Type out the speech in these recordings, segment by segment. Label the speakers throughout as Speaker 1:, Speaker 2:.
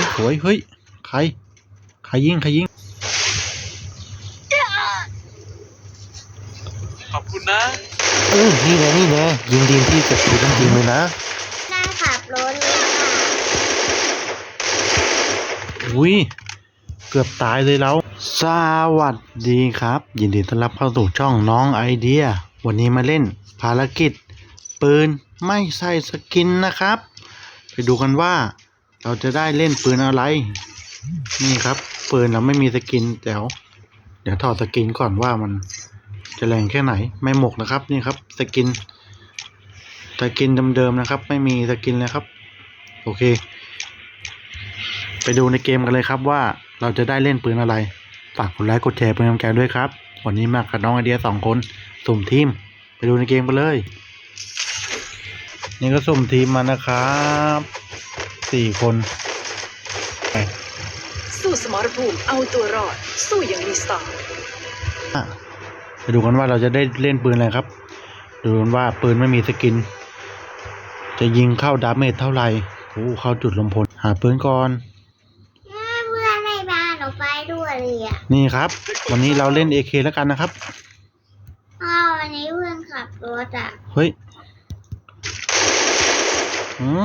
Speaker 1: วยสวยเฮ้ยใครใครยิงใครยิง
Speaker 2: ขอบคุณนะ
Speaker 1: เออนี่แหละนี่แหละยิงดีที่จะถูกจริงๆเลยนะ
Speaker 3: น่าขับรถเลยค่ะ
Speaker 1: อุ้ยเกือบตายเลยเราสวัสดีครับ ยินดีต้อนรับเข้าสู่ช่องน้องไอเดีย วันนี้มาเล่นภารกิจ ปืนไม่ใส่สกินนะครับ ไปดูกันว่า เราจะได้เล่นปืนอะไร นี่ครับ ปืนเราไม่มีสกินแต่วเดี๋ยวถอดสกินก่อนว่ามันจะแรงแค่ไหน ไม่หมกนะครับ นี่ครับสกินสกินเดิมๆนะครับ ไม่มีสกินเลยครับ โอเค ไปดูในเกมกันเลยครับว่าเราจะได้เล่นปืนอะไร ฝากกดไลค์กดแชร์เป็นกำลังใจด้วยครับ วันนี้มากับน้องไอเดียสองคนสุ่มทีม ไปดูในเกมกันเลย นี่ก็สุ่มทีมมานะครับ สี่คนไป
Speaker 4: สู้สมรภูมิเอาตัวรอด สู้อย่างมีสไตล์
Speaker 1: อะไปดูกันว่าเราจะได้เล่นปืนอะไรครับ ดูกันว่าปืนไม่มีสกิน จะยิงเข้าดาเมจเท่าไหร่โอ้เข้าจุดลมพล หาปืนก่อน
Speaker 3: แม่เพื่อนในบ้านหนูไปด้วยเลยอะ
Speaker 1: นี่ครับ วันนี้เราเล่น AK แล้วกันนะครับ
Speaker 3: พ่อวันนี้เพื่อนขับรถอะ
Speaker 1: เฮ้ยหืมหืม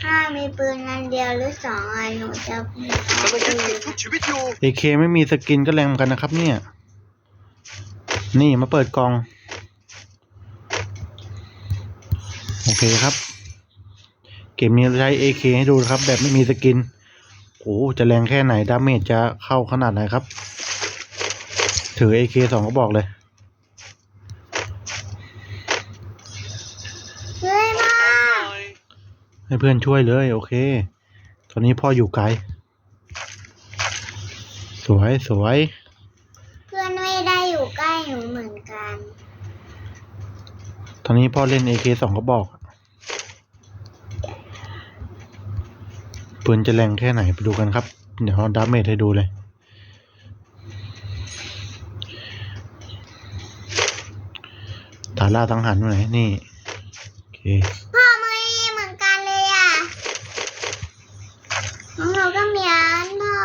Speaker 3: ถ้ามีปืนอันเดียวหรือสองอันหนูจะเอา
Speaker 2: กำลัง
Speaker 3: ปื
Speaker 2: ยึด
Speaker 3: น
Speaker 2: ถือทุกชีวิตอยู่
Speaker 1: AK ไม่มีสกินก็แรงเหมือนกันนะครับ เนี่ย นี่มาเปิดกล่อง โอเคครับ เกมนี้เราใช้ AK ให้ดูนะครับ แบบไม่มีสกินโอ้จะแรงแค่ไหนดาเมจจะเข้าขนาดไหนครับ ถือ AK สองก็บอกเลย ให้เพื่อนช่วยเลย โอเค ตอนนี้พ่ออยู่ไกล สวยสวย
Speaker 3: เพื่อนไม่ได้อยู่ใกล้หนูเหมือนกัน
Speaker 1: ตอนนี้พ่อเล่น AK สองก็บอกปืนจะแรงแค่ไหนไปดูกันครับ เดี๋ยวเอาดาเมจให้ดูเลยฐานล่าสังหารอยู่ไหน นี่ โอเค
Speaker 3: พ่อมือนี้เหมือนกันเลยอะ ของเราก็มีอันพ่อ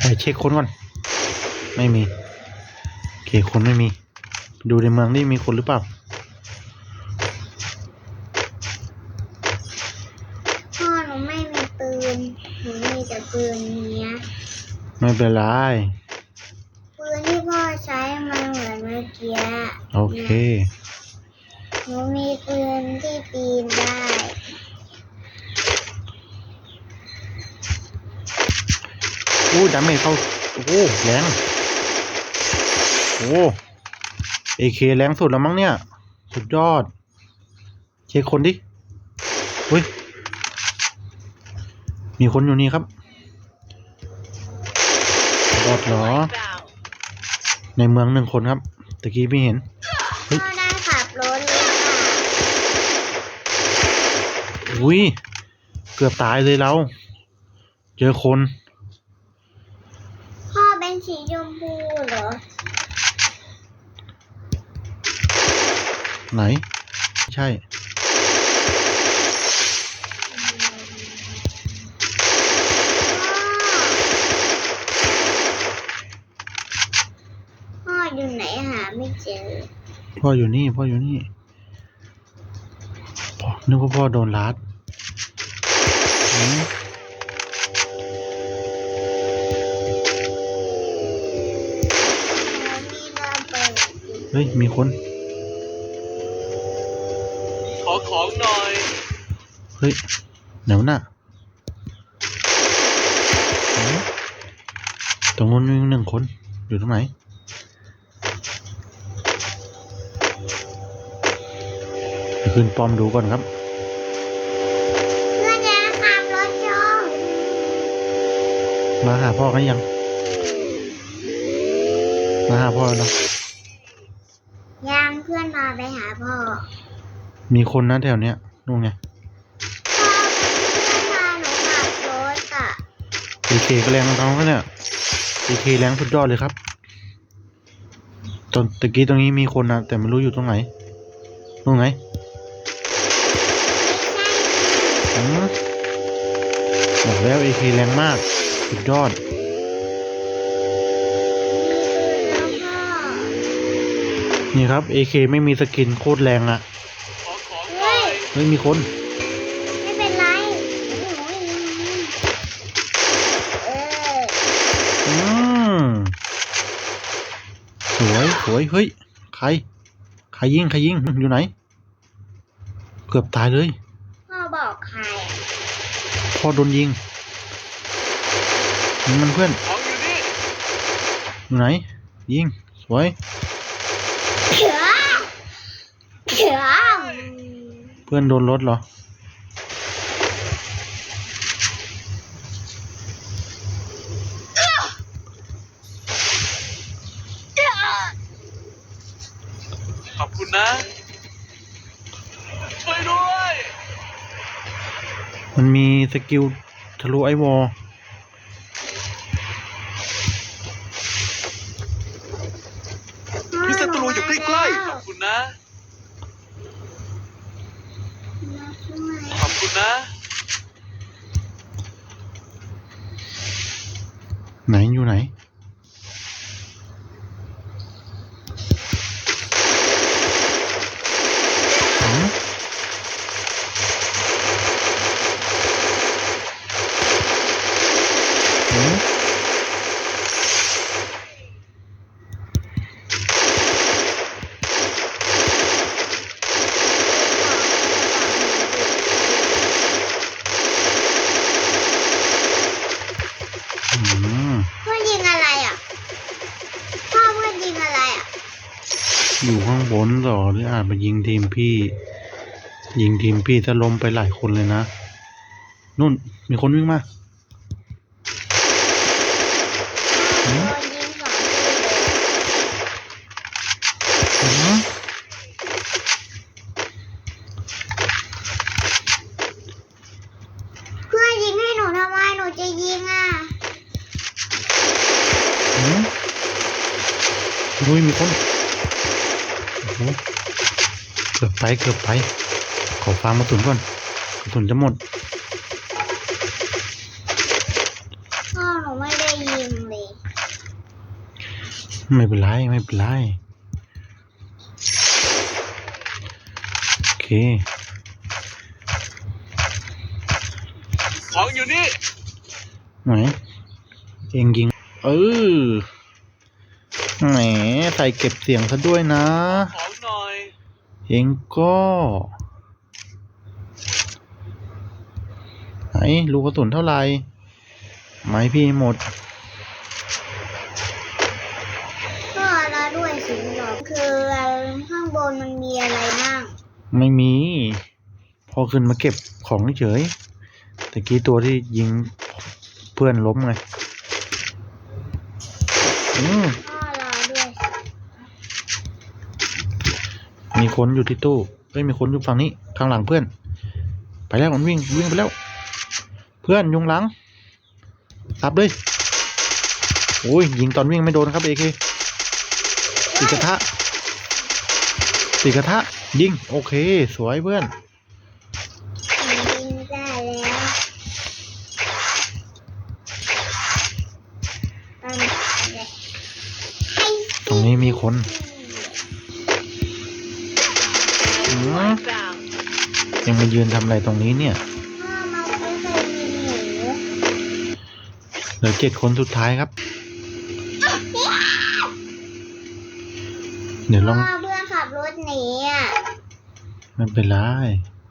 Speaker 1: ไปเช็คคนก่อน ไม่มี โอเค คนไม่มี ดูในเมืองนี่มีคนหรือเปล่า
Speaker 3: พ่อหนูไม่มีปืน หนูมีแต่ปืนเนี้ย
Speaker 1: ไม่เป็นไร
Speaker 3: ปืนที่พ่อใช้มันเหมือนเมื่อกี้
Speaker 1: โอเค
Speaker 3: หนูมีปืนที่ปีนได้
Speaker 1: โอ้ดาเมจเข้า โอ้แรงโอ้เอเคแรงสุดแล้วมั้งเนี่ย สุดยอด เช็คคนดิเฮ้ย มีคนอยู่นี่ครับบอดเหรอ ในเมืองหนึ่งคนครับตะกี้ไม่เห็น
Speaker 3: พ่อได้ขับรถเลยค่ะ
Speaker 1: อุ้ย เกือบตายเลยเรา เจอคน
Speaker 3: พ่อเป็นสีชมพูเหรอ
Speaker 1: ไหน ใช่
Speaker 3: พ่ออยู่ไหนหาไม่เจอ
Speaker 1: พ่ออยู่นี่ พ่ออยู่นี่พ่อ นึกว่าพ่อโดนลัดหืม
Speaker 3: หนูมีระเบิดอยู่
Speaker 1: เฮ้ย มีคน
Speaker 2: ขอของหน่อย
Speaker 1: เฮ้ยเดี๋ยวน่ะหืมตรงนู้นมีหนึ่งคน อยู่ตรงไหน ขึ้นป้อมดูก่อนครับ
Speaker 3: เพื่อนจะขับรถชน
Speaker 1: มาหาพ่อกันยัง มาหาพ่อแล้วเนอะ
Speaker 3: ยังเพื่อนพาไปหาพ่อ
Speaker 1: มีคนนะแถวเนี้ยนู่นไง
Speaker 3: พ่อเพื่อนพาหนูขับรถอะ
Speaker 1: ดีเคก็แรงของเขาเนี่ยดีเคแรงสุดยอดเลยครับตอนตะกี้ตรงนี้มีคนนะแต่ไม่รู้อยู่ตรงไหนตรงไห เอเคแรงมาก สุดยอด นี่ครับ AK ไม่มีสกินโคตรแรงอะ
Speaker 2: ขอของหน่อย
Speaker 1: เฮ้ยมีคน
Speaker 3: ไม่เป็นไรโอ้ยเออ
Speaker 1: อืมสวยสวยเฮ้ย ใคร ใครยิง ใครยิง อยู่ไหน เกือบตายเลย
Speaker 3: พ่อบอกใครอะ
Speaker 1: พ่อโดนยิง ยิงมันเพื่อน
Speaker 2: ของอยู่นี่
Speaker 1: อยู่ไหน ยิง สวย
Speaker 3: เขือเขือ
Speaker 1: เพื่อนโดนรถเหรอ
Speaker 2: ขอบคุณนะ ช่วยด้วย
Speaker 1: มันมีสกิลทะลุไอวอล
Speaker 2: มีศัตรูอยู่ใกล้ๆ ขอบคุณนะ ขอบคุณนะ
Speaker 1: ไหนอยู่ไหน หืมหืมอืม
Speaker 3: เพื่อนยิงอะไรอะ พ่อเพื่อนยิงอะไรอะ
Speaker 1: อยู่ข้างบนต่ อหรืออาจมายิงทีมพี่ ยิงทีมพี่จะล้มไปหลายคนเลยนะนู่นมีคนวิ่งมา
Speaker 3: โดนยิงสองทีเลย
Speaker 1: อืม
Speaker 3: เพื่อนยิงให้หนูทำไมหนูจะยิงอะ
Speaker 1: อืมอุ้ยมีคนโอ้โหเกือบไปเกือบไป ขอฟาร์มกระสุนก่อนกระสุนจะหมด
Speaker 3: พ่อหนูไม่ได้ยิงเลย
Speaker 1: ไม่เป็นไรไม่เป็นไรโอเค
Speaker 2: ของอยู่นี่
Speaker 1: ไหนเองยิง เออแหมใส่เก็บเสียงซะด้วยนะ
Speaker 2: ของหน่อย
Speaker 1: เองก็ไหนลูกกระสุนเท่าไหร่ไม้พี่หมด
Speaker 3: พ่อแล้วด้วยสิหรอคือข้างบนมันมีอะไรบ้าง
Speaker 1: ไม่มี พอขึ้นมาเก็บของเฉยแต่กี้ตัวที่ยิงเพื่อนล้มไง อืม
Speaker 3: พ่อรอด้วยสิ
Speaker 1: มี คนอยู่ที่ตู้เอ้ยมีคนอยู่ฝั่งนี้ข้างหลังเพื่อน ไปแล้วมันวิ่งวิ่งไปแล้ว เพื่อนยุงหลังตับเลยโอ้ยยิงตอนวิ่งไม่โดนนะครับเอเคตีกระทะตีกระทะยิงโอเค สวยเพื่อน
Speaker 3: หนูยิงไม่ได้แล้วตอนนี้ให้
Speaker 1: ตรงนี้มีคน ยังมายืนทำอะไรตรงนี้เนี่ย
Speaker 3: พ่อมาไม่เคยยิงหนู
Speaker 1: เหลือเจ็ดคนสุดท้ายครับ เดี๋ยวล
Speaker 3: พ่
Speaker 1: อง
Speaker 3: อเพื่อนขับรถหนีอะ
Speaker 1: ไม่เป็นไร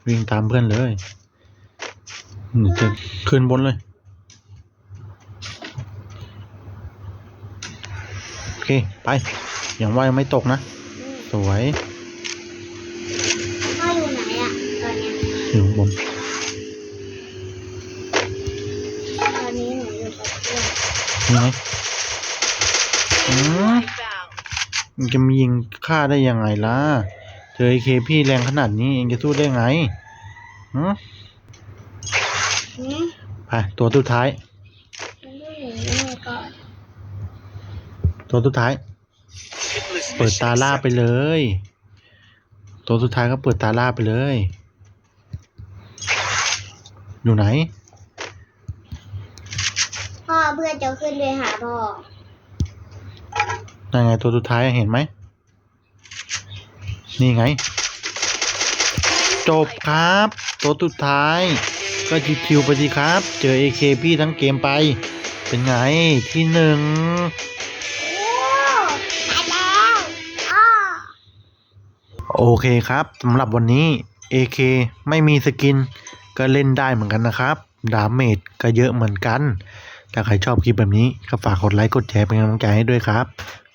Speaker 1: วิ่งตามเพื่อนเลยหนูจะขึ้นบนเลย โอเค ไป อย่างว่ายังไม่ตกนะ
Speaker 3: อืม
Speaker 1: สวย จะมียิงฆ่าได้ยังไงล่ะ เจอไอเคพี่แรงขนาดนี้เองจะสู้ได้ไงหืม
Speaker 3: หืม
Speaker 1: ไปตัวสุดท้าย
Speaker 3: มันต้องหนียังไงก่อน
Speaker 1: ตัวสุดท้าย
Speaker 2: คิดลิส
Speaker 1: เปิดตาล่าไปเลย ตัวสุดท้ายก็เปิดตาล่าไปเลย อยู่ไหน
Speaker 3: พ่อเพื่อนจะขึ้นไปหาพ่อ
Speaker 1: นั่นไงตัวสุดท้ายเห็นไหม นี่ไง จบครับ ตัวสุดท้าย ก็ชิวๆไปสิครับ เจอ AK พี่ทั้งเกมไป เป็นไงที่หนึ่ง
Speaker 3: โอ้ตายแล้วอ้อ
Speaker 1: โอเคครับสำหรับวันนี้ AK ไม่มีสกิน ก็เล่นได้เหมือนกันนะครับ ดาเมจก็เยอะเหมือนกัน ถ้าใครชอบคลิปแบบนี้ ก็ฝากกดไลค์กดแชร์เป็นกำลังใจให้ด้วยครับ